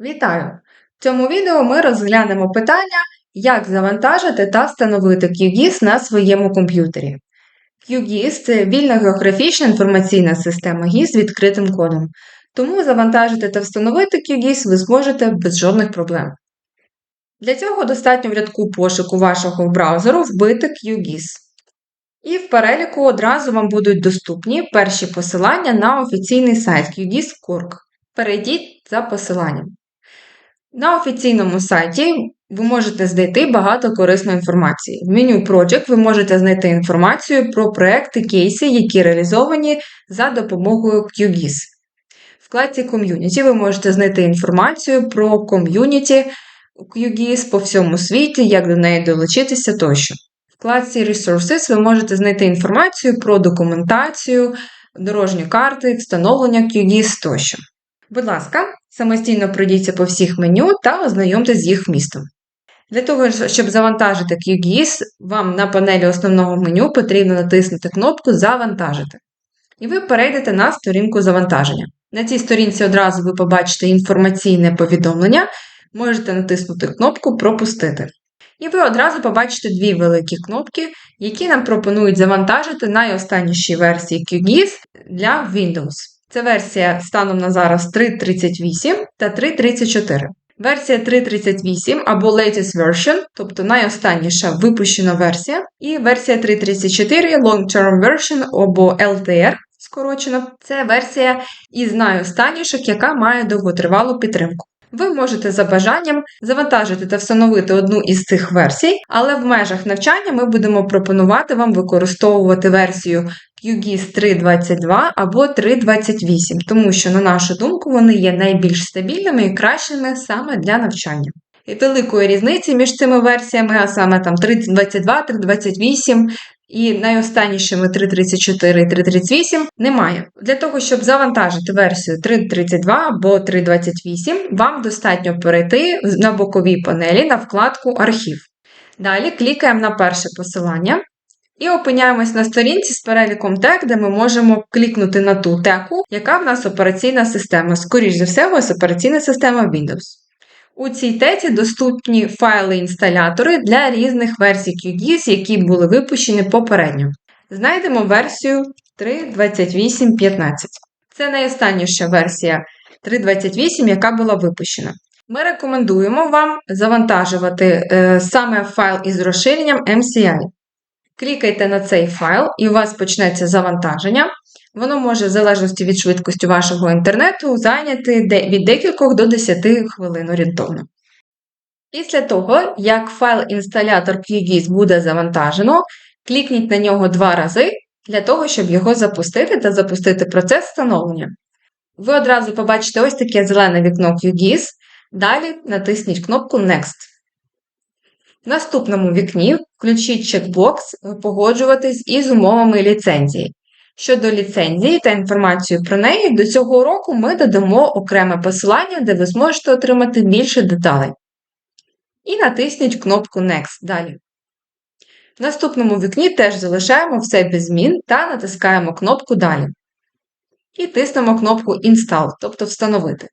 Вітаю! В цьому відео ми розглянемо питання, як завантажити та встановити QGIS на своєму комп'ютері. QGIS це вільна географічна інформаційна система GIS з відкритим кодом, тому завантажити та встановити QGIS ви зможете без жодних проблем. Для цього достатньо в рядку пошуку вашого браузеру вбити QGIS. І в переліку одразу вам будуть доступні перші посилання на офіційний сайт QGIS.org. Перейдіть за посиланням. На офіційному сайті ви можете знайти багато корисної інформації. В меню Project ви можете знайти інформацію про проекти, кейси, які реалізовані за допомогою QGIS. В вкладці Community ви можете знайти інформацію про ком'юніті QGIS по всьому світі, як до неї долучитися тощо. Вкладці Resources ви можете знайти інформацію про документацію, дорожні карти, встановлення QGIS тощо. Будь ласка, самостійно пройдіться по всіх меню та ознайомтесь з їх вмістом. Для того, щоб завантажити QGIS, вам на панелі основного меню потрібно натиснути кнопку Завантажити. І ви перейдете на сторінку завантаження. На цій сторінці одразу ви побачите інформаційне повідомлення, можете натиснути кнопку Пропустити. І ви одразу побачите дві великі кнопки, які нам пропонують завантажити найостанніші версії QGIS для Windows. Це версія станом на зараз 3.38 та 3.34. Версія 3.38 або Latest Version, тобто найостанніша випущена версія, і версія 3.34 Long Term Version або LTR, скорочено, це версія із найостанніших, яка має довготривалу підтримку. Ви можете за бажанням завантажити та встановити одну із цих версій, але в межах навчання ми будемо пропонувати вам використовувати версію QGIS 3.22 або 3.28, тому що, на нашу думку, вони є найбільш стабільними і кращими саме для навчання. І великої різниці між цими версіями, а саме там 3.22, 3.28 і найостаннішими 3.34 і 3.38 немає. Для того, щоб завантажити версію 3.32 або 3.28, вам достатньо перейти на боковій панелі на вкладку Архів. Далі клікаємо на перше посилання. І опиняємось на сторінці з переліком тег, де ми можемо клікнути на ту теку, яка в нас операційна система. Скоріш за все, у вас операційна система Windows. У цій теці доступні файли-інсталятори для різних версій QGIS, які були випущені попередньо. Знайдемо версію 3.28.15. Це найостанніша версія 3.28, яка була випущена. Ми рекомендуємо вам завантажувати е, саме файл із розширенням MCI. Клікайте на цей файл, і у вас почнеться завантаження. Воно може, в залежності від швидкості вашого інтернету, зайняти від декількох до 10 хвилин орієнтовно. Після того, як файл-інсталятор QGIS буде завантажено, клікніть на нього два рази для того, щоб його запустити та запустити процес встановлення. Ви одразу побачите ось таке зелене вікно QGIS. Далі натисніть кнопку Next. В наступному вікні включіть чекбокс Погоджуватись із умовами ліцензії. Щодо ліцензії та інформацію про неї, до цього року ми додамо окреме посилання, де ви зможете отримати більше деталей. І натисніть кнопку Next далі. В наступному вікні теж залишаємо все без змін та натискаємо кнопку Далі. І тиснемо кнопку Install, тобто Встановити.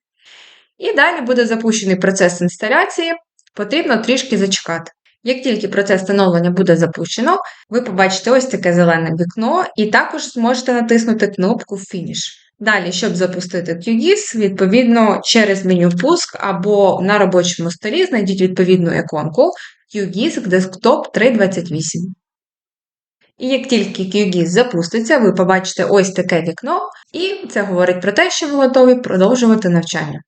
І далі буде запущений процес інсталяції, потрібно трішки зачекати. Як тільки процес встановлення буде запущено, ви побачите ось таке зелене вікно, і також зможете натиснути кнопку Finish. Далі, щоб запустити QGIS, відповідно, через меню Пуск або на робочому столі знайдіть відповідну іконку QGIS Desktop 328. І як тільки QGIS запуститься, ви побачите ось таке вікно, і це говорить про те, що ви готові продовжувати навчання.